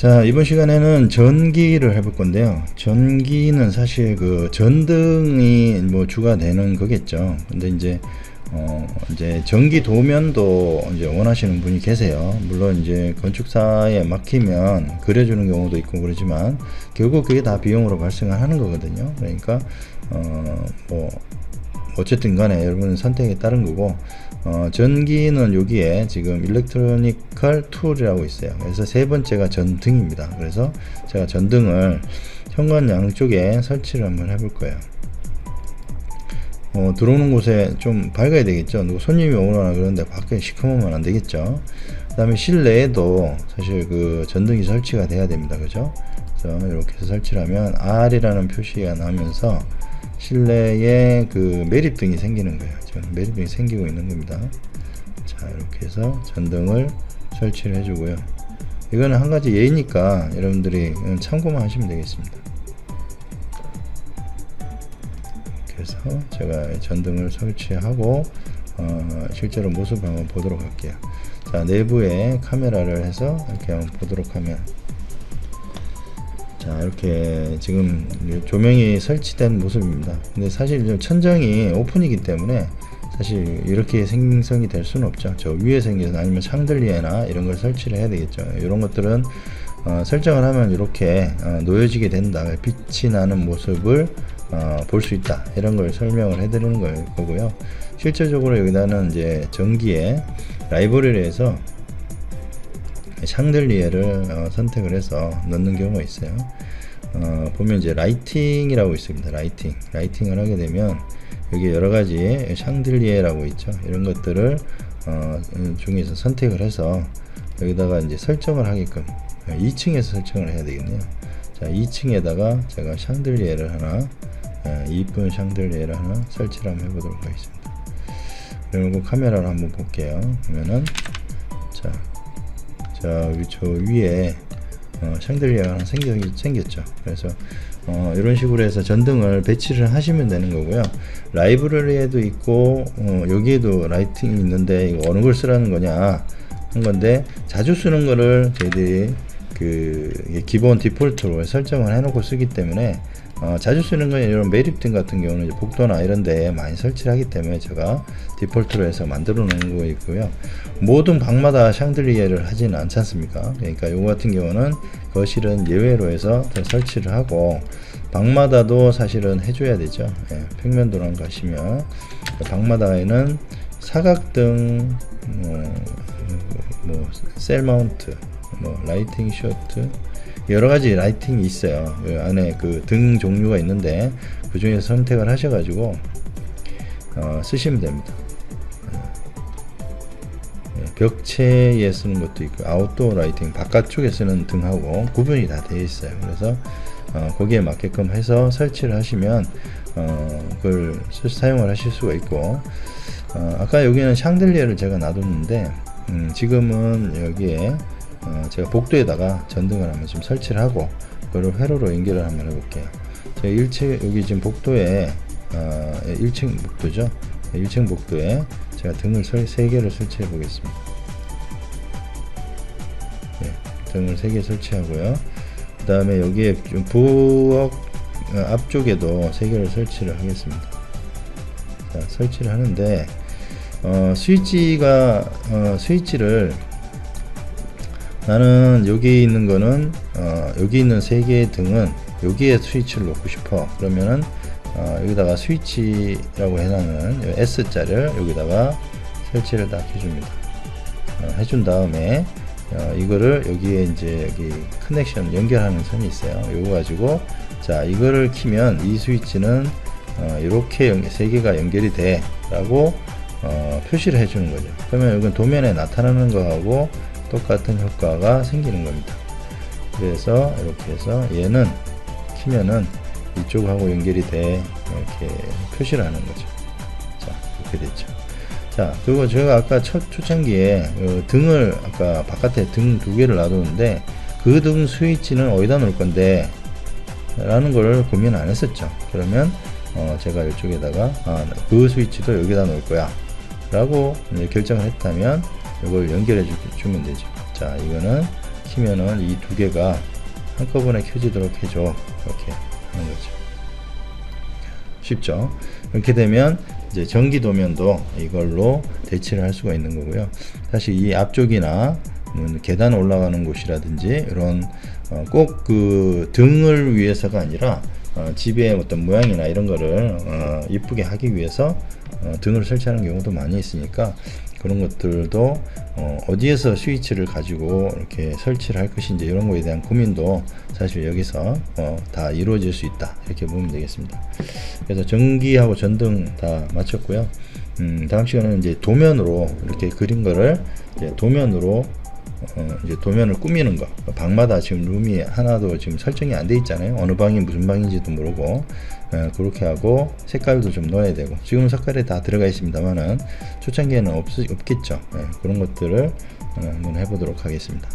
자 이번 시간에는 전기를 해볼 건데요. 전기는 사실 그 전등이 뭐 주가 되는 거겠죠. 근데 이제 어 이제 전기 도면도 이제 원하시는 분이 계세요. 물론 이제 건축사에 맡기면 그려주는 경우도 있고 그러지만 결국 그게 다 비용으로 발생을 하는 거거든요. 그러니까 어뭐 어쨌든 간에 여러분 선택에 따른 거고 어, 전기는 여기에 지금 일렉트로니컬 툴이라고 있어요. 그래서 세 번째가 전등입니다. 그래서 제가 전등을 현관 양쪽에 설치를 한번 해볼 거예요. 어, 들어오는 곳에 좀 밝아야 되겠죠? 누구 손님이 오거나 그런데 밖에 시커먼면 안 되겠죠? 그 다음에 실내에도 사실 그 전등이 설치가 돼야 됩니다. 그죠? 이렇게 해서 설치를 하면 R이라는 표시가 나면서 실내에 그 매립등이 생기는 거예요. 지금 매립등이 생기고 있는 겁니다. 자, 이렇게 해서 전등을 설치를 해주고요. 이거는 한 가지 예니까 여러분들이 참고만 하시면 되겠습니다. 그래서 제가 전등을 설치하고 어, 실제로 모습을 한번 보도록 할게요. 자, 내부에 카메라를 해서 이렇게 한번 보도록 하면 자 이렇게 지금 조명이 설치된 모습입니다. 근데 사실 천정이 오픈이기 때문에 사실 이렇게 생성이 될 수는 없죠. 저 위에 생겨서 아니면 샹들리에나 이런 걸 설치를 해야 되겠죠. 이런 것들은 어, 설정을 하면 이렇게 어, 놓여지게 된다. 빛이 나는 모습을 어, 볼 수 있다. 이런 걸 설명을 해 드리는 거고요. 실제적으로 여기다는 이제 전기에 라이브러리에서 샹들리에를 어, 선택을 해서 넣는 경우가 있어요. 어, 보면 이제 라이팅이라고 있습니다. 라이팅. 라이팅을 하게 되면 여기 여러 가지 샹들리에라고 있죠. 이런 것들을 어, 중에서 선택을 해서 여기다가 이제 설정을 하게끔 2층에서 설정을 해야 되겠네요. 자, 2층에다가 제가 샹들리에를 하나 예, 이쁜 샹들리에를 하나 설치를 한번 해보도록 하겠습니다. 그리고 카메라를 한번 볼게요. 그러면은 자 자, 저 위에 어, 샹들리아가 생겨, 생겼죠. 그래서 어, 이런 식으로 해서 전등을 배치를 하시면 되는 거고요. 라이브러리에도 있고 어, 여기에도 라이팅이 있는데 이거 어느 걸 쓰라는 거냐 한 건데 자주 쓰는 거를 저희들이 그 기본 디폴트로 설정을 해놓고 쓰기 때문에 어, 자주 쓰는 건 이런 매립등 같은 경우는 복도나 이런 데 많이 설치를 하기 때문에 제가 디폴트로 해서 만들어 놓은 거 있고요. 모든 방마다 샹들리에를 하지는 않지 않습니까? 그러니까 이거 같은 경우는 거실은 예외로 해서 설치를 하고 방마다도 사실은 해줘야 되죠. 예, 평면도랑 가시면. 방마다에는 사각등 뭐, 뭐 셀 마운트 뭐 라이팅 쇼트 여러 가지 라이팅이 있어요. 그 안에 그 등 종류가 있는데 그 중에서 선택을 하셔가지고 어, 쓰시면 됩니다. 네, 벽체에 쓰는 것도 있고 아웃도어 라이팅 바깥쪽에 쓰는 등하고 구분이 다 되어 있어요. 그래서 어, 거기에 맞게끔 해서 설치를 하시면 어, 그걸 사용을 하실 수가 있고 어, 아까 여기는 샹들리에를 제가 놔뒀는데 음, 지금은 여기에 어, 제가 복도에다가 전등을 한번 좀 설치를 하고 그걸 회로로 연결을 한번 해볼게요. 제가 1층 여기 지금 복도에 어, 1층 복도죠. 1층 복도에 제가 등을 설, 3개를 설치해 보겠습니다. 네, 등을 3개 설치하고요. 그 다음에 여기에 좀 부엌 어, 앞쪽에도 3개를 설치를 하겠습니다. 자, 설치를 하는데 어, 스위치가 어, 스위치를 나는 여기 있는 거는 어, 여기 있는 세 개의 등은 여기에 스위치를 놓고 싶어. 그러면은 어, 여기다가 스위치라고 해놨는 S자를 여기다가 설치를 딱 해줍니다. 어, 해준 다음에 어, 이거를 여기에 이제 여기 커넥션 연결하는 선이 있어요. 요거 가지고 자 이거를 키면 이 스위치는 어, 이렇게 세 개가 연결이 돼. 라고 어, 표시를 해주는 거죠. 그러면 이건 도면에 나타나는 거하고 똑같은 효과가 생기는 겁니다. 그래서 이렇게 해서 얘는 키면은 이쪽하고 연결이 돼 이렇게 표시를 하는 거죠. 자 이렇게 됐죠. 자 그리고 제가 아까 첫 초창기에 그 등을 아까 바깥에 등 두 개를 놔뒀는데 그 등 스위치는 어디다 놓을 건데 라는 걸 고민 안 했었죠. 그러면 어 제가 이쪽에다가 아, 그 스위치도 여기다 놓을 거야 라고 결정을 했다면 이걸 연결해 주, 면 되죠. 자 이거는 키면은 이 두 개가 한꺼번에 켜지도록 해줘. 이렇게 하는 거죠. 쉽죠? 이렇게 되면 이제 전기 도면도 이걸로 대체를 할 수가 있는 거고요. 사실 이 앞쪽이나 음, 계단 올라가는 곳이라든지 이런 어, 꼭 그 등을 위해서가 아니라 어, 집의 어떤 모양이나 이런 거를 어, 이쁘게 하기 위해서 어, 등을 설치하는 경우도 많이 있으니까 그런 것들도 어, 어디에서 스위치를 가지고 이렇게 설치를 할 것인지 이런 거에 대한 고민도 사실 여기서 어, 다 이루어질 수 있다 이렇게 보면 되겠습니다. 그래서 전기하고 전등 다 마쳤고요. 음, 다음 시간에는 이제 도면으로 이렇게 그린 거를 도면으로 어, 이제 도면을 꾸미는 거 방마다 지금 룸이 하나도 지금 설정이 안 돼 있잖아요. 어느 방이 무슨 방인지도 모르고 어, 그렇게 하고 색깔도 좀 넣어야 되고. 지금 색깔이 다 들어가 있습니다만은 초창기에는 없, 없겠죠. 예, 그런 것들을 어, 한번 해보도록 하겠습니다